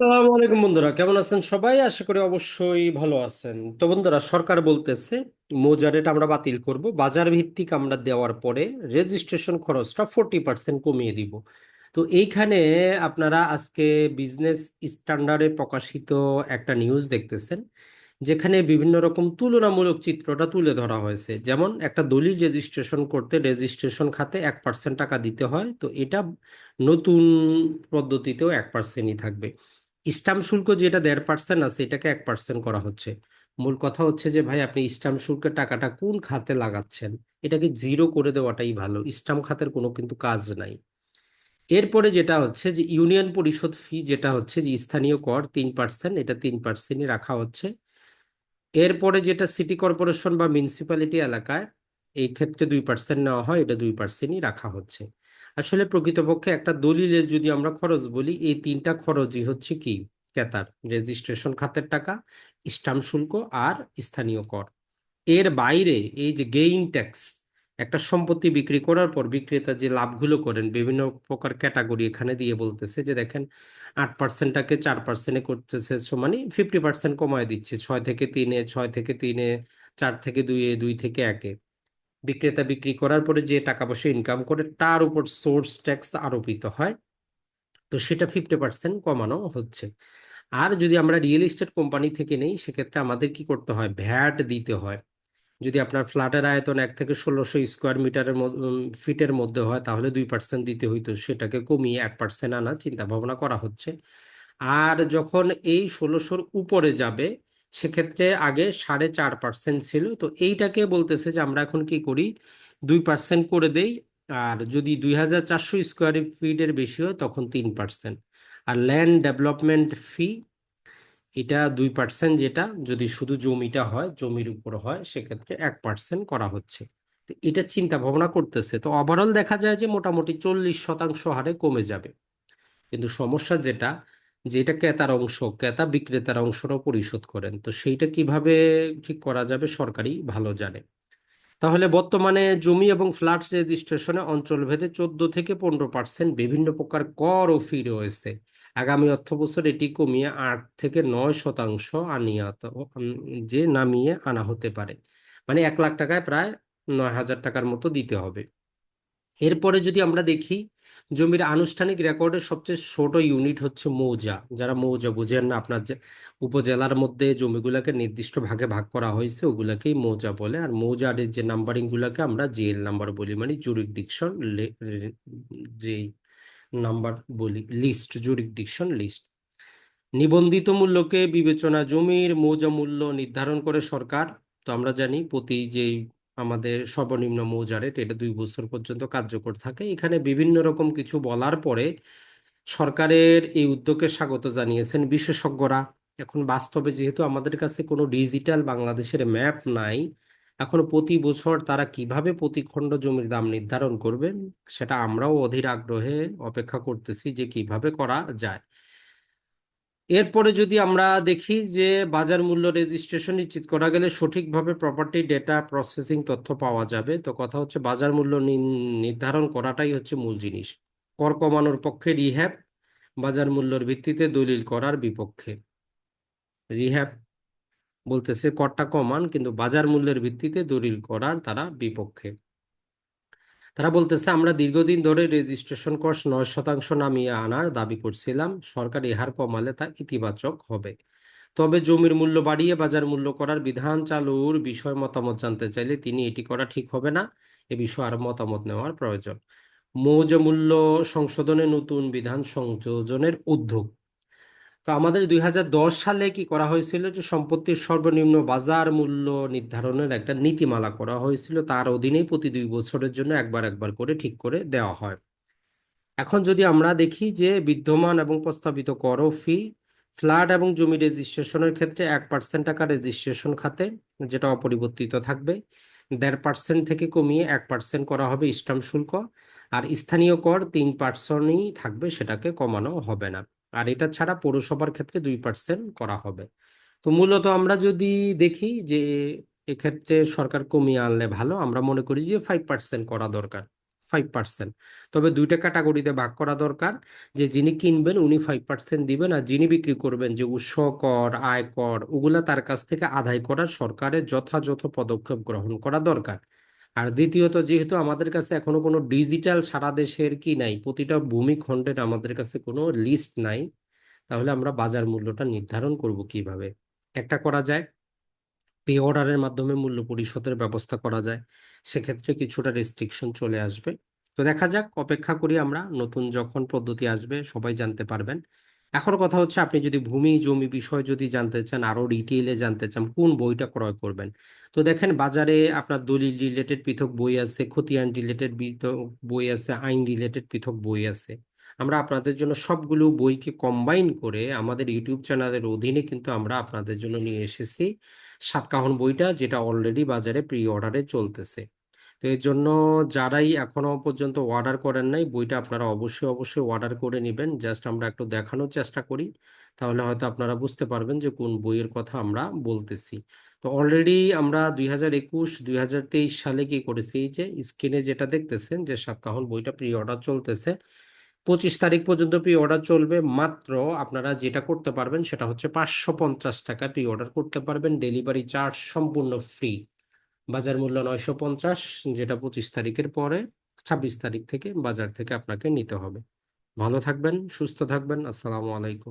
আসসালামু আলাইকুম বন্ধুরা, কেমন আছেন সবাই? আশা করি অবশ্যই ভালো আছেন। তো বন্ধুরা, সরকার বলতেছে মৌজা রেট আমরা বাতিল করব, বাজার ভিত্তিক আমরা দেওয়ার পরে রেজিস্ট্রেশন খরচটা ফোরটি পার্সেন্ট কমিয়ে দিব। তো এইখানে আপনারা আজকে বিজনেস স্ট্যান্ডার্ডে প্রকাশিত একটা নিউজ দেখতেছেন, যেখানে বিভিন্ন রকম তুলনামূলক চিত্রটা তুলে ধরা হয়েছে। যেমন, একটা দলিল রেজিস্ট্রেশন করতে রেজিস্ট্রেশন খাতে এক পার্সেন্ট টাকা দিতে হয়, তো এটা নতুন পদ্ধতিতেও এক পার্সেন্টই থাকবে। স্টাম্প শুল্ক যেটা দেড় পার্সেন্ট আছে, এটাকে এক পার্সেন্ট করা হচ্ছে। মূল কথা হচ্ছে যে, ভাই, আপনি স্টাম্প শুল্কের টাকাটা কোন খাতে লাগাচ্ছেন? এটাকে জিরো করে দেওয়াটাই ভালো। স্টাম্প খাতের কোনো কিন্তু কাজ নাই। এরপরে যেটা হচ্ছে যে, ইউনিয়ন পরিষদ ফি যেটা হচ্ছে যে, স্থানীয় কর তিন পার্সেন্ট এটা তিন পার্সেন্টই রাখা হচ্ছে। এরপরে যেটা সিটি কর্পোরেশন বা মিউনিসিপ্যালিটি এলাকায়, এই ক্ষেত্রে দুই পার্সেন্ট নেওয়া হয়, এটা দুই পার্সেন্টই রাখা হচ্ছে। আসলে প্রকৃতপক্ষে একটা দলিলের যদি আমরা খরচ বলি, এই তিনটা খরচই হচ্ছে কি? ক্রেতার রেজিস্ট্রেশন খাতের টাকা, স্টাম্প শুল্ক আর স্থানীয় কর। এর বাইরে এই যে গেইন ট্যাক্স একটা সম্পত্তি বিক্রি করার পর বিক্রেতা যে লাভগুলো করেন, বিভিন্ন প্রকার ক্যাটাগরি এখানে দিয়ে বলতেছে যে দেখেন, আট পার্সেন্টটাকে চার পার্সেন্টে করতেছে মানে ফিফটি পার্সেন্ট কমায় দিচ্ছে, ছয় থেকে তিনে, ছয় থেকে তিনে, চার থেকে দুইয়ে দুই থেকে একে বিক্রেতা বিক্রি করার পরে যে টাকা পয়সা ইনকাম করে, তার উপর সোর্স ট্যাক্স আরোপিত হয়। তো সেটা ফিফটি পার্সেন্ট কমানো হচ্ছে। আর যদি আমরা রিয়েল এস্টেট কোম্পানি থেকে নেই, সেক্ষেত্রে আমাদের কি করতে হয়? ভ্যাট দিতে হয়। যদি আপনার ফ্ল্যাটের আয়তন এক থেকে ষোলোশো স্কোয়ার মিটারের ফিটের মধ্যে হয়, তাহলে দুই পার্সেন্ট দিতে হইতো। সেটাকে কমিয়ে এক পার্সেন্ট আনার চিন্তা ভাবনা করা হচ্ছে। আর যখন এই ষোলোশোর উপরে যাবে সেক্ষেত্রে আগে সাড়ে চার পার্সেন্ট ছিল। তো এইটাকে বলতেছে যে আমরা এখন কি করি? দুই পার্সেন্ট করে দেই, আর যদি দুই হাজার চারশো স্কোয়ার ফিটের বেশি হয় তখন তিন পার্সেন্ট আর ল্যান্ড ডেভেলপমেন্ট ফি এটা দুই পার্সেন্ট যেটা, যদি শুধু জমিটা হয়, জমির উপর হয়, সেক্ষেত্রে এক পার্সেন্ট করা হচ্ছে। তো এটা চিন্তা ভাবনা করতেছে। তো ওভারঅল দেখা যায় যে মোটামুটি চল্লিশ শতাংশ হারে কমে যাবে। কিন্তু সমস্যা যেটা যেটা ক্রেতার অংশ ক্রেতা বিক্রেতার অংশটাও পরিশোধ করেন। তো সেইটা কীভাবে ঠিক করা যাবে সরকারই ভালো জানে। তাহলে বর্তমানে জমি এবং ফ্ল্যাট রেজিস্ট্রেশনে অঞ্চলভেদে চোদ্দ থেকে পনেরো পার্সেন্ট বিভিন্ন প্রকার কর ও ফি রয়েছে। আগামী অর্থ বছর এটি কমিয়ে আট থেকে নয় শতাংশ আনিয়া যে নামিয়ে আনা হতে পারে। মানে এক লাখ টাকায় প্রায় নয় হাজার টাকার মতো দিতে হবে। এরপরে যদি আমরা দেখি, জমির আনুষ্ঠানিক রেকর্ডের সবচেয়ে ছোট ইউনিট হচ্ছে মৌজা। যারা মৌজা বুঝেন না, আপনার যে উপজেলার মধ্যে জমিগুলোকে নির্দিষ্ট ভাগে ভাগ করা হয়েছে, ওগুলাকেই মৌজা বলে। আর মৌজার যে নাম্বারিং গুলাকে আমরা জিএল নাম্বার বলি মানে জুরিকডিকশন যেই নাম্বার বলি লিস্ট জুরিক ডিকশন লিস্ট নিবন্ধিত মূল্যকে বিবেচনা, জমির মৌজা মূল্য নির্ধারণ করে সরকার, তো আমরা জানি প্রতি যেই আমাদের সর্বনিম্ন মৌজা রেট এটা দুই বছর পর্যন্ত কার্যকর থাকে। এখানে বিভিন্ন রকম কিছু বলার পরে সরকারের এই উদ্যোগকে স্বাগত জানিয়েছেন বিশেষজ্ঞরা। এখন বাস্তবে যেহেতু আমাদের কাছে কোনো ডিজিটাল বাংলাদেশের ম্যাপ নাই, এখন প্রতি বছর তারা কীভাবে প্রতি খণ্ড জমির দাম নির্ধারণ করবেন, সেটা আমরাও অধীর আগ্রহে অপেক্ষা করতেছি যে কীভাবে করা যায়। এরপরে যদি আমরা দেখি যে বাজার মূল্য রেজিস্ট্রেশন নিশ্চিত করা গেলে সঠিকভাবে প্রপার্টি ডেটা প্রসেসিং তথ্য পাওয়া যাবে। তো কথা হচ্ছে বাজার মূল্য নির্ধারণ করাটাই হচ্ছে মূল জিনিস। কর কমানোর পক্ষে রিহ্যাব বাজার মূল্যর ভিত্তিতে দলিল করার বিপক্ষে। রিহ্যাব বলতেছে করটা কমান, কিন্তু বাজার মূল্যের ভিত্তিতে দলিল করার তারা বিপক্ষে। তারা বলতেছে, আমরা দীর্ঘদিন ধরে রেজিস্ট্রেশন কস্ট নয় শতাংশ নামিয়ে আনার দাবি করছিলাম। সরকার এ হার কমালে তা ইতিবাচক হবে। তবে জমির মূল্য বাড়িয়ে বাজার মূল্য করার বিধান চালুর বিষয় মতামত জানতে চাইলে তিনি এটি করা ঠিক হবে না। এ বিষয়ে আরও মতামত নেওয়ার প্রয়োজন। মৌজ মূল্য সংশোধনে নতুন বিধান সংযোজনের উদ্যোগ। তো আমাদের দুই হাজার দশ সালে কি করা হয়েছিল যে সম্পত্তির সর্বনিম্ন বাজার মূল্য নির্ধারণের একটা নীতিমালা করা হয়েছিল, তার অধীনেই প্রতি দুই বছরের জন্য একবার একবার করে ঠিক করে দেওয়া হয়। এখন যদি আমরা দেখি যে বিদ্যমান এবং প্রস্তাবিত কর ফি ফ্ল্যাট এবং জমি রেজিস্ট্রেশনের ক্ষেত্রে এক পার্সেন্ট টাকা রেজিস্ট্রেশন খাতে, যেটা অপরিবর্তিত থাকবে। দেড় পার্সেন্ট থেকে কমিয়ে এক পার্সেন্ট করা হবে স্টাম্প শুল্ক, আর স্থানীয় কর তিন পার্সেন্টই থাকবে, সেটাকে কমানো হবে না। আর এটা ছাড়া পৌরসভার ক্ষেত্রে দুই পার্সেন্ট করা হবে। তো মূলত আমরা যদি দেখি যে এক্ষেত্রে সরকার কমিয়ে আনলে ভালো, আমরা মনে করি যে ফাইভ পার্সেন্ট করা দরকার ফাইভ পার্সেন্ট তবে দুইটা ক্যাটাগরিতে ভাগ করা দরকার, যে যিনি কিনবেন উনি ফাইভ পার্সেন্ট দিবেন আর যিনি বিক্রি করবেন, যে উৎস কর, আয় কর, ওগুলা তার কাছ থেকে আদায় করার সরকারের যথাযথ পদক্ষেপ গ্রহণ করা দরকার। আর দ্বিতীয়ত, যেহেতু আমাদের কাছে এখনও কোনো ডিজিটাল সারা দেশের কি নাই, প্রতিটা ভূমিখণ্ডের আমাদের কাছে কোনো লিস্ট নাই, তাহলে আমরা বাজার মূল্যটা নির্ধারণ করব কীভাবে? একটা করা যায়, পে অর্ডারের মাধ্যমে মূল্য পরিশোধের ব্যবস্থা করা যায়, সেক্ষেত্রে কিছুটা রেস্ট্রিকশন চলে আসবে। তো দেখা যাক, অপেক্ষা করি আমরা, নতুন যখন পদ্ধতি আসবে, সবাই জানতে পারবেন। এখন কথা হচ্ছে আপনি যদি ভূমি, জমি বিষয় যদি জানতে চান, আরও ডিটেইলে জানতে চান, কোন বইটা ক্রয় করবেন? তো দেখেন, বাজারে আপনার দলিল রিলেটেড পৃথক বই আছে, খতিয়ান রিলেটেড পৃথক বই আছে, আইন রিলেটেড পৃথক বই আছে। আমরা আপনাদের জন্য সবগুলো বইকে কম্বাইন করে আমাদের ইউটিউব চ্যানেলের অধীনে কিন্তু আমরা আপনাদের জন্য নিয়ে এসেছি সাতকাহন বইটা, যেটা অলরেডি বাজারে প্রি অর্ডারে চলতেছে। তো এর জন্য যারাই এখনও পর্যন্ত অর্ডার করেন নাই, বইটা আপনারা অবশ্যই অবশ্যই অর্ডার করে নেবেন। জাস্ট আমরা একটু দেখানোর চেষ্টা করি, তাহলে হয়তো আপনারা বুঝতে পারবেন যে কোন বইয়ের কথা আমরা বলতেছি। তো অলরেডি আমরা দুই হাজার একুশ, দুই হাজার তেইশ সালে কি করেছি এই যে স্ক্রিনে যেটা দেখতেছেন যে সাতকাহন বইটা প্রি অর্ডার চলতেছে। পঁচিশ তারিখ পর্যন্ত প্রি অর্ডার চলবে, মাত্র আপনারা যেটা করতে পারবেন সেটা হচ্ছে পাঁচশো পঞ্চাশ টাকা প্রি অর্ডার করতে পারবেন। ডেলিভারি চার্জ সম্পূর্ণ ফ্রি বাজার মূল্য নয়শো পঞ্চাশ, যেটা পঁচিশ তারিখের পরে, ছাব্বিশ তারিখ থেকে বাজার থেকে আপনাকে নিতে হবে। ভালো থাকবেন, সুস্থ থাকবেন, আসসালামু আলাইকুম।